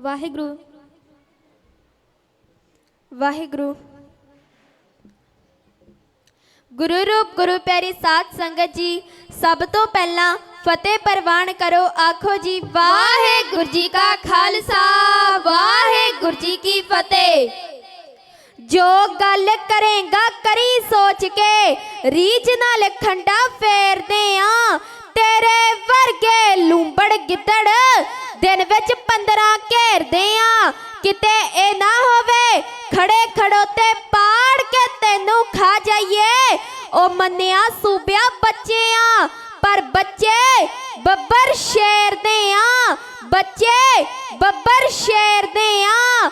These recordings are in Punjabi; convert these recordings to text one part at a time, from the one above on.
ਵਾਹਿਗੁਰੂ। ਵਾਹਿਗੁਰੂ। ਗੁਰੂ ਰੂਪ, ਗੁਰੂ ਪਿਆਰੀ ਸਾਧ ਸੰਗਤ ਜੀ, ਸਭ ਤੋਂ ਪਹਿਲਾਂ ਫਤਿਹ ਪ੍ਰਵਾਨ ਕਰੋ। ਆਖੋ ਜੀ, ਵਾਹਿਗੁਰੂ ਜੀ ਕਾ ਖਾਲਸਾ, ਵਾਹਿਗੁਰੂ ਜੀ ਕੀ ਫਤਿਹ। ਜੋ ਗੱਲ ਕਰੇਗਾ, ਕਰੀ ਸੋਚ ਕੇ, ਰੀਝ ਨਾਲ ਖੰਡਾ ਫੇਰਦੇ ਆ। ਤੇਰੇ ਵਰਗੇ ਲੂੰਬੜ ਗਿੱਦੜ ਦਿਨ ਵਿੱਚ 15 ਘੇਰਦੇ ਆ। ਕਿਤੇ ਇਹ ਨਾ ਹੋਵੇ, ਖੜੇ ਖੜੋਤੇ ਪਾੜ ਕੇ ਤੈਨੂੰ ਖਾ ਜਾਈਏ। ਉਹ ਮੰਨਿਆ ਸੂਬਿਆ ਬੱਚੇ ਆ, ਪਰ ਬੱਚੇ ਬੱਬਰ ਸ਼ੇਰ ਦੇ ਆ। ਬੱਚੇ ਬੱਬਰ ਸ਼ੇਰ ਦੇ ਆ।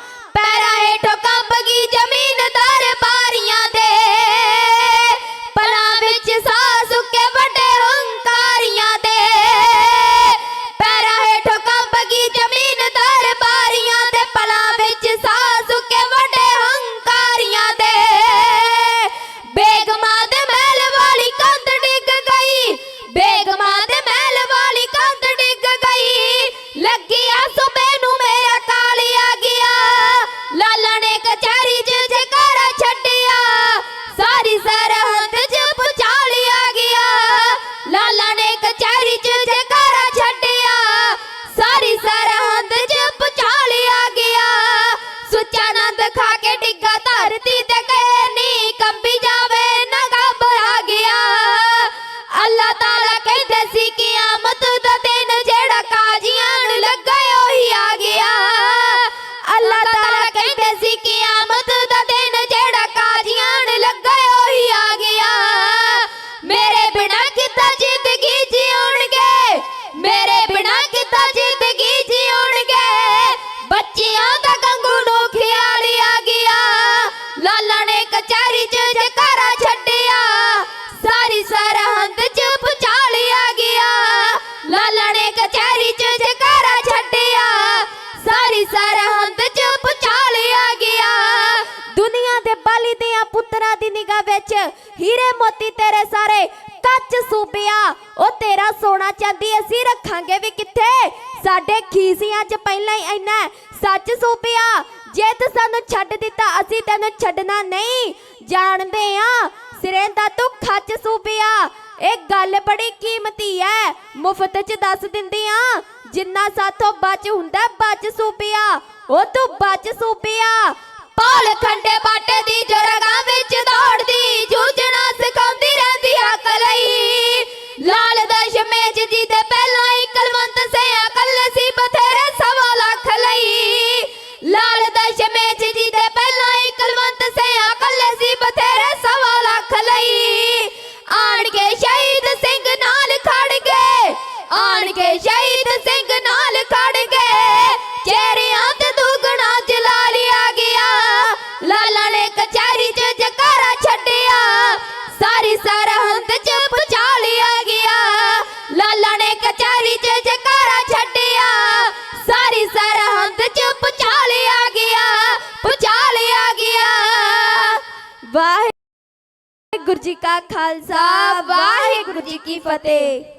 ਕਚਹਿਰੀ 'ਚ ਜਕਾਰਾ ਛੱਡਿਆ, ਸਾਰੀ ਸਰਹੰਦ 'ਚ ਪੁਚਾਲ ਗਿਆ। ਲਾਲਾ ਨੇ ਕਚਹਿਰੀ 'ਚ ਜਕਾਰਾ ਛੱਡਿਆ, ਸਾਰੀ ਸਰਹੰਦ 'ਚ ਪੁਚਾਲ ਗਿਆ। ਦੁਨੀਆ ਦੇ ਬਾਲੀ ਦੀਆਂ ਪੁੱਤਰਾਂ ਦੀ ਨਿਗਾਹ ਵਿੱਚ ਹੀਰੇ ਮੋਤੀ ਤੇਰੇ ਸਾਰੇ ਕੱਚ ਸੂਬਿਆ ਉਹ ਤੇਰਾ ਸੋਨਾ ਚਾਂਦੀ ਅਸੀਂ ਰੱਖਾਂਗੇ ਵੀ ਕਿੱਥੇ? ਸਾਡੇ ਖੀਸੀਆਂ 'ਚ ਪਹਿਲਾਂ ਹੀ ਇੰਨਾ ਸੱਚ ਸੂਬਿਆ ਜੇ ਤੂੰ ਸਾਨੂੰ ਛੱਡ ਦਿੱਤਾ, ਅਸੀਂ ਤੈਨੂੰ ਛੱਡਣਾ ਨਹੀਂ। ਜਾਣਦੇ ਆ, ਸਿਰੇ ਦਾ ਤੂੰ ਖੱਚ ਸੂਬਿਆ। ਇਹ ਗੱਲ ਬੜੀ ਕੀਮਤੀ ਐ। ਮੁਫਤ 'ਚ ਦੱਸ ਦਿੰਦੀ ਆ, ਜਿੰਨਾ ਸਾਥੋਂ ਬਚ ਹੁੰਦਾ, ਬਚ ਸੂਬਿਆ। ਉਹ ਤੂੰ ਬਚ ਸੂਬਿਆ। ਪਾਲ ਖੰਡੇ ਬਾਟੇ ਦੀ ਜਰਗਾ ਵਿੱਚ ਦੌੜਦੀ, ਜੂਝਣਾ ਸਿਖਾਉਂਦੀ ਰਹਿੰਦੀ ਹੱਕ ਲਈ। ਲਾਲ ਦਸ਼ਮੇਜ ਜੀ ਚਿਹਰਿਆਂ ਤੇ ਦੁਗਣਾ ਜਲਾਲ ਆ ਗਿਆ। ਲਾਲਾ ਨੇ 'ਚ ਜਕਾਰਾ ਛੱਡਿਆ। ਸਾਰੀ ਸਰਹੰਦ 'ਚ ਗਿਆ। ਲਾਲਾ ਨੇ 'ਚ ਜਕਾਰਾ ਛੱਡਿਆ। ਸਾਰੀ ਸਰਹੰਦ 'ਚ ਗਿਆ। ਗਿਆ। ਵਾਹਿਗੁਰੂ ਜੀ ਕਾ ਖਾਲਸਾ ਵਾਹਿਗੁਰੂ ਜੀ ਕੀ ਫਤਿਹ।